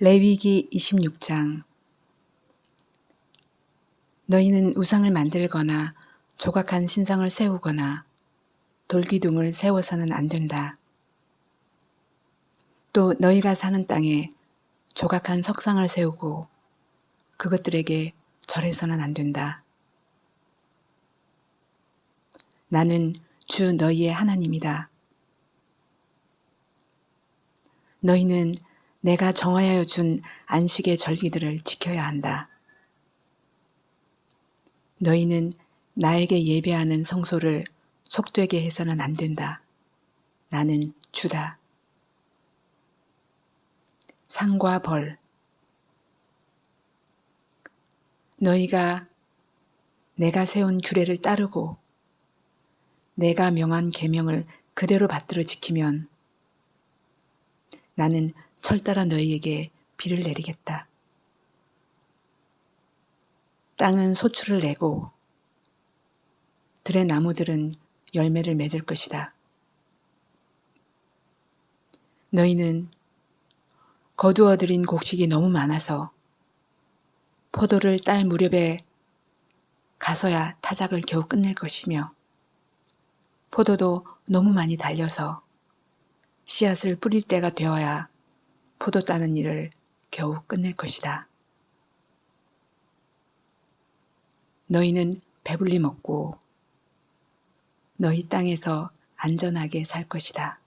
레위기 26장 너희는 우상을 만들거나 조각한 신상을 세우거나 돌기둥을 세워서는 안 된다. 또 너희가 사는 땅에 조각한 석상을 세우고 그것들에게 절해서는 안 된다. 나는 주 너희의 하나님이다. 너희는 내가 정하여 준 안식의 절기들을 지켜야 한다. 너희는 나에게 예배하는 성소를 속되게 해서는 안 된다. 나는 주다. 상과 벌. 너희가 내가 세운 규례를 따르고 내가 명한 계명을 그대로 받들어 지키면 나는 철따라 너희에게 비를 내리겠다. 땅은 소출을 내고 들의 나무들은 열매를 맺을 것이다. 너희는 거두어 들인 곡식이 너무 많아서 포도를 딸 무렵에 가서야 타작을 겨우 끝낼 것이며 포도도 너무 많이 달려서 씨앗을 뿌릴 때가 되어야 포도 따는 일을 겨우 끝낼 것이다. 너희는 배불리 먹고 너희 땅에서 안전하게 살 것이다.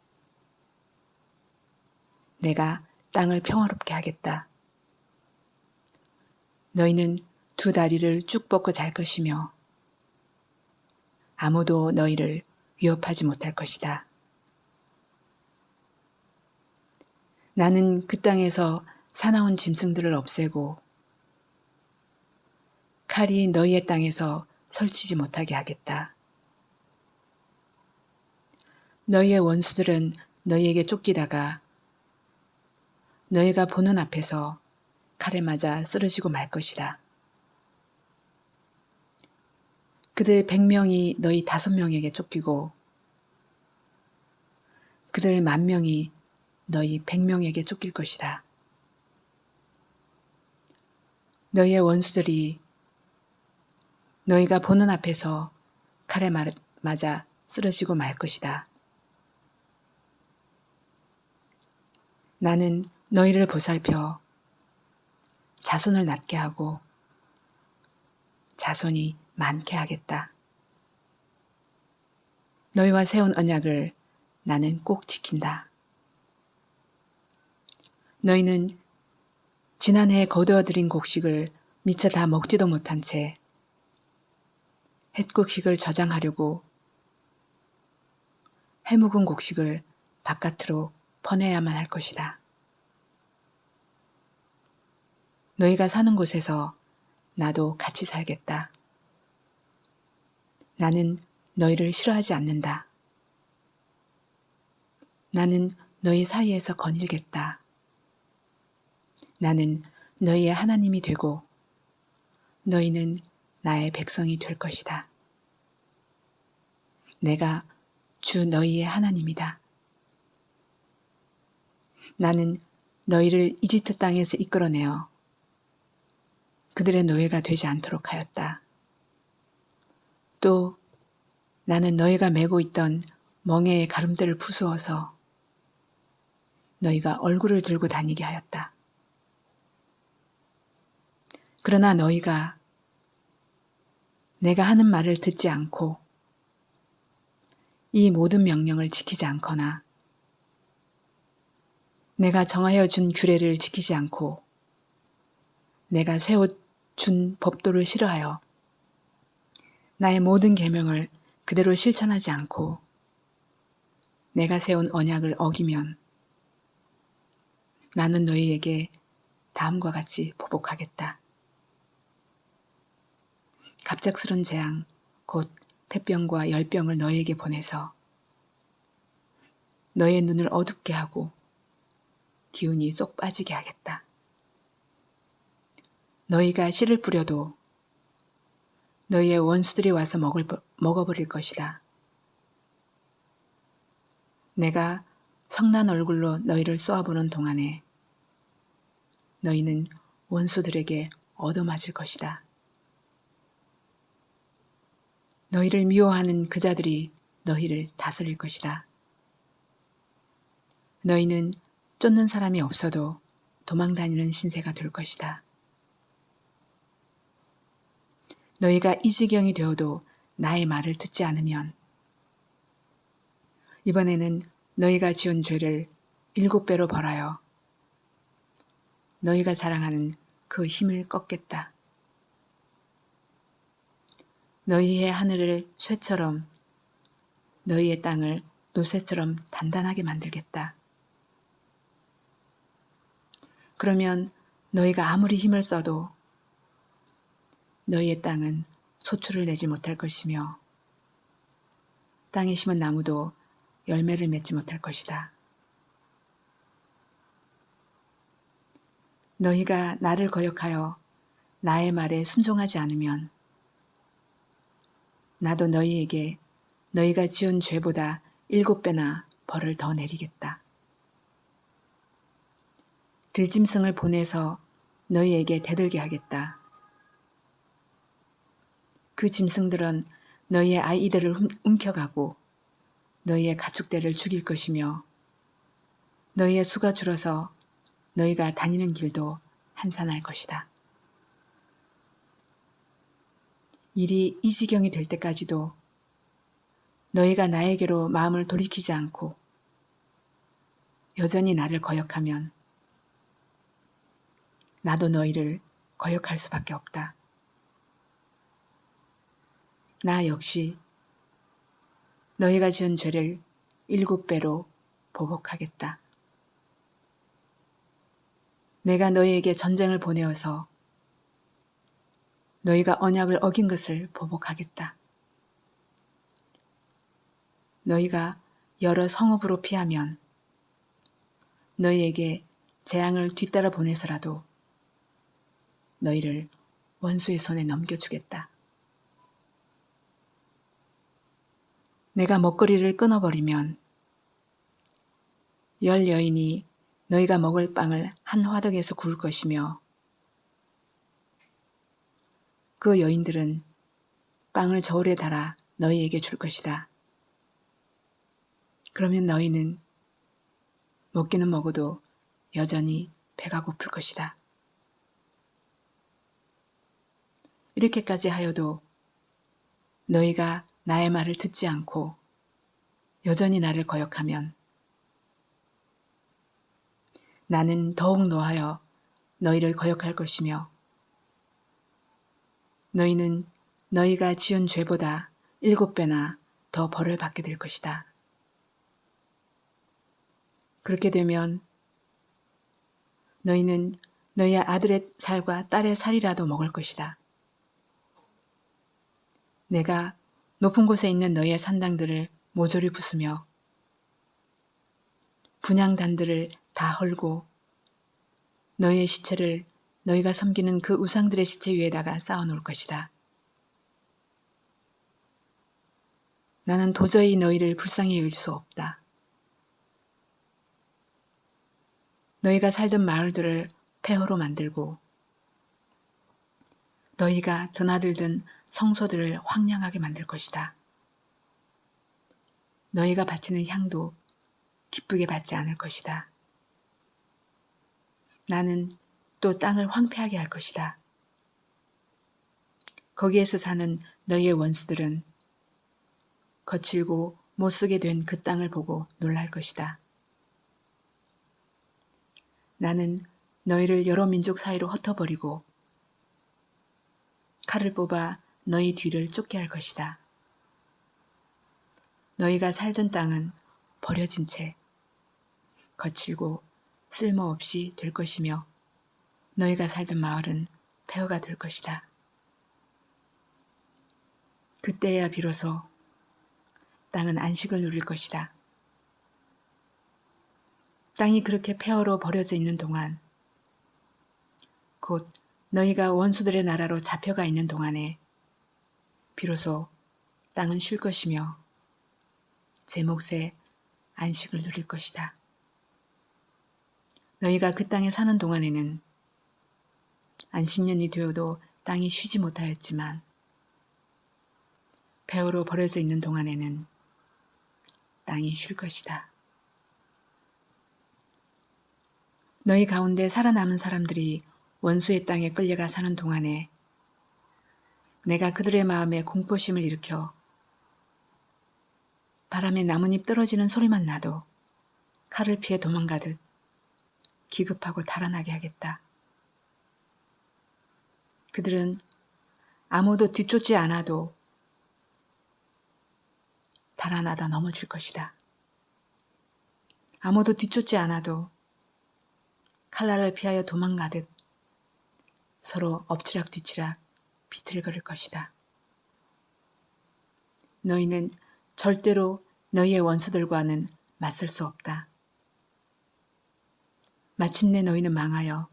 내가 땅을 평화롭게 하겠다. 너희는 두 다리를 쭉 뻗고 잘 것이며 아무도 너희를 위협하지 못할 것이다. 나는 그 땅에서 사나운 짐승들을 없애고 칼이 너희의 땅에서 설치지 못하게 하겠다. 너희의 원수들은 너희에게 쫓기다가 너희가 보는 앞에서 칼에 맞아 쓰러지고 말 것이다. 그들 백명이 너희 다섯 명에게 쫓기고 그들 만 명이 너희 백명에게 쫓길 것이다. 너희의 원수들이 너희가 보는 앞에서 칼에 맞아 쓰러지고 말 것이다. 나는 너희를 보살펴 자손을 낳게 하고 자손이 많게 하겠다. 너희와 세운 언약을 나는 꼭 지킨다. 너희는 지난해 거두어들인 곡식을 미처 다 먹지도 못한 채 햇곡식을 저장하려고 해묵은 곡식을 바깥으로 퍼내야만 할 것이다. 너희가 사는 곳에서 나도 같이 살겠다. 나는 너희를 싫어하지 않는다. 나는 너희 사이에서 거닐겠다. 나는 너희의 하나님이 되고 너희는 나의 백성이 될 것이다. 내가 주 너희의 하나님이다. 나는 너희를 이집트 땅에서 이끌어내어 그들의 노예가 되지 않도록 하였다. 또 나는 너희가 메고 있던 멍에의 가름대를 부수어서 너희가 얼굴을 들고 다니게 하였다. 그러나 너희가 내가 하는 말을 듣지 않고 이 모든 명령을 지키지 않거나 내가 정하여 준 규례를 지키지 않고 내가 세워 준 법도를 싫어하여 나의 모든 계명을 그대로 실천하지 않고 내가 세운 언약을 어기면 나는 너희에게 다음과 같이 보복하겠다. 갑작스런 재앙, 곧 폐병과 열병을 너희에게 보내서 너의 눈을 어둡게 하고 기운이 쏙 빠지게 하겠다. 너희가 씨를 뿌려도 너희의 원수들이 와서 먹을, 먹어버릴 것이다. 내가 성난 얼굴로 너희를 쏘아보는 동안에 너희는 원수들에게 얻어맞을 것이다. 너희를 미워하는 그 자들이 너희를 다스릴 것이다. 너희는 쫓는 사람이 없어도 도망다니는 신세가 될 것이다. 너희가 이 지경이 되어도 나의 말을 듣지 않으면 이번에는 너희가 지은 죄를 일곱 배로 벌하여 너희가 자랑하는 그 힘을 꺾겠다. 너희의 하늘을 쇠처럼 너희의 땅을 노새처럼 단단하게 만들겠다. 그러면 너희가 아무리 힘을 써도 너희의 땅은 소출을 내지 못할 것이며 땅에 심은 나무도 열매를 맺지 못할 것이다. 너희가 나를 거역하여 나의 말에 순종하지 않으면 나도 너희에게 너희가 지은 죄보다 일곱 배나 벌을 더 내리겠다. 들짐승을 보내서 너희에게 대들게 하겠다. 그 짐승들은 너희의 아이들을 훔- 움켜가고 너희의 가축들을 죽일 것이며 너희의 수가 줄어서 너희가 다니는 길도 한산할 것이다. 일이 이 지경이 될 때까지도 너희가 나에게로 마음을 돌이키지 않고 여전히 나를 거역하면 나도 너희를 거역할 수밖에 없다. 나 역시 너희가 지은 죄를 일곱 배로 보복하겠다. 내가 너희에게 전쟁을 보내어서 너희가 언약을 어긴 것을 보복하겠다. 너희가 여러 성읍으로 피하면 너희에게 재앙을 뒤따라 보내서라도 너희를 원수의 손에 넘겨주겠다. 내가 먹거리를 끊어버리면 열 여인이 너희가 먹을 빵을 한 화덕에서 구울 것이며 그 여인들은 빵을 저울에 달아 너희에게 줄 것이다. 그러면 너희는 먹기는 먹어도 여전히 배가 고플 것이다. 이렇게까지 하여도 너희가 나의 말을 듣지 않고 여전히 나를 거역하면 나는 더욱 노하여 너희를 거역할 것이며 너희는 너희가 지은 죄보다 일곱 배나 더 벌을 받게 될 것이다. 그렇게 되면 너희는 너희의 아들의 살과 딸의 살이라도 먹을 것이다. 내가 높은 곳에 있는 너희의 산당들을 모조리 부수며 분양단들을 다 헐고 너희의 시체를 너희가 섬기는 그 우상들의 시체 위에다가 쌓아 놓을 것이다. 나는 도저히 너희를 불쌍히 여길 수 없다. 너희가 살던 마을들을 폐허로 만들고 너희가 드나들던 성소들을 황량하게 만들 것이다. 너희가 바치는 향도 기쁘게 받지 않을 것이다. 나는 또 땅을 황폐하게 할 것이다. 거기에서 사는 너희의 원수들은 거칠고 못쓰게 된 그 땅을 보고 놀랄 것이다. 나는 너희를 여러 민족 사이로 흩어버리고 칼을 뽑아 너희 뒤를 쫓게 할 것이다. 너희가 살던 땅은 버려진 채 거칠고 쓸모없이 될 것이며 너희가 살던 마을은 폐허가 될 것이다. 그때야 비로소 땅은 안식을 누릴 것이다. 땅이 그렇게 폐허로 버려져 있는 동안 곧 너희가 원수들의 나라로 잡혀가 있는 동안에 비로소 땅은 쉴 것이며 제 몫에 안식을 누릴 것이다. 너희가 그 땅에 사는 동안에는 안식년이 되어도 땅이 쉬지 못하였지만 배후로 버려져 있는 동안에는 땅이 쉴 것이다. 너희 가운데 살아남은 사람들이 원수의 땅에 끌려가 사는 동안에 내가 그들의 마음에 공포심을 일으켜 바람에 나뭇잎 떨어지는 소리만 나도 칼을 피해 도망가듯 기급하고 달아나게 하겠다. 그들은 아무도 뒤쫓지 않아도 달아나다 넘어질 것이다. 아무도 뒤쫓지 않아도 칼날을 피하여 도망가듯 서로 엎치락 뒤치락 비틀거릴 것이다. 너희는 절대로 너희의 원수들과는 맞설 수 없다. 마침내 너희는 망하여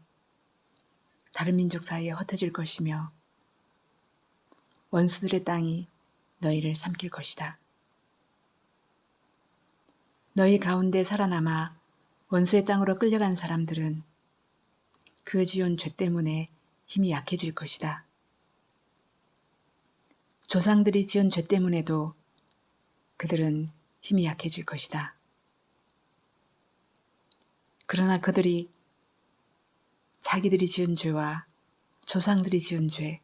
다른 민족 사이에 흩어질 것이며 원수들의 땅이 너희를 삼킬 것이다. 너희 가운데 살아남아 원수의 땅으로 끌려간 사람들은 그 지은 죄 때문에 힘이 약해질 것이다. 조상들이 지은 죄 때문에도 그들은 힘이 약해질 것이다. 그러나 그들이 자기들이 지은 죄와 조상들이 지은 죄,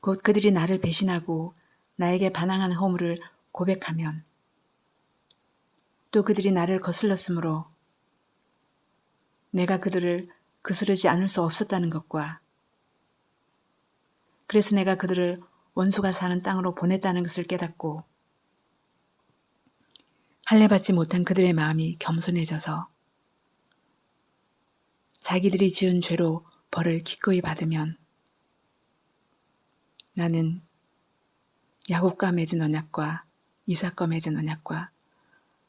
곧 그들이 나를 배신하고 나에게 반항한 허물을 고백하면 또 그들이 나를 거슬렀으므로 내가 그들을 그스르지 않을 수 없었다는 것과 그래서 내가 그들을 원수가 사는 땅으로 보냈다는 것을 깨닫고 할례받지 못한 그들의 마음이 겸손해져서 자기들이 지은 죄로 벌을 기꺼이 받으면 나는 야곱과 맺은 언약과 이삭과 맺은 언약과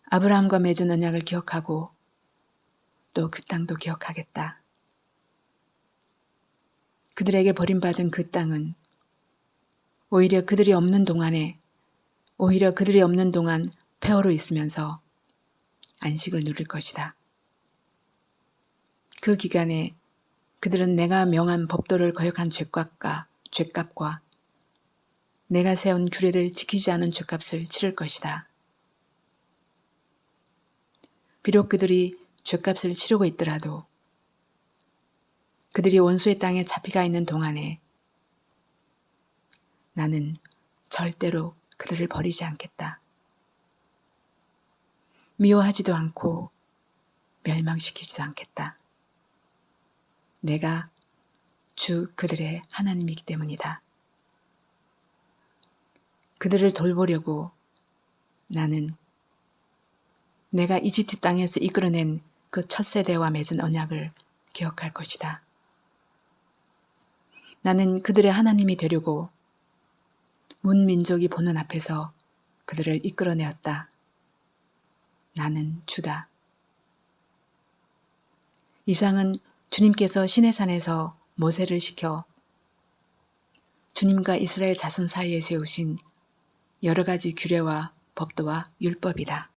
아브라함과 맺은 언약을 기억하고 또 그 땅도 기억하겠다. 그들에게 버림받은 그 땅은 오히려 그들이 없는 동안에 오히려 그들이 없는 동안 폐허로 있으면서 안식을 누릴 것이다. 그 기간에 그들은 내가 명한 법도를 거역한 죄값과 죄값과 내가 세운 규례를 지키지 않은 죄값을 치를 것이다. 비록 그들이 죄값을 치르고 있더라도 그들이 원수의 땅에 잡히가 있는 동안에 나는 절대로 그들을 버리지 않겠다. 미워하지도 않고 멸망시키지도 않겠다. 내가 주 그들의 하나님이기 때문이다. 그들을 돌보려고 나는 내가 이집트 땅에서 이끌어낸 그 첫 세대와 맺은 언약을 기억할 것이다. 나는 그들의 하나님이 되려고 문민족이 보는 앞에서 그들을 이끌어내었다. 나는 주다. 이상은 주님께서 시내산에서 모세를 시켜 주님과 이스라엘 자손 사이에 세우신 여러 가지 규례와 법도와 율법이다.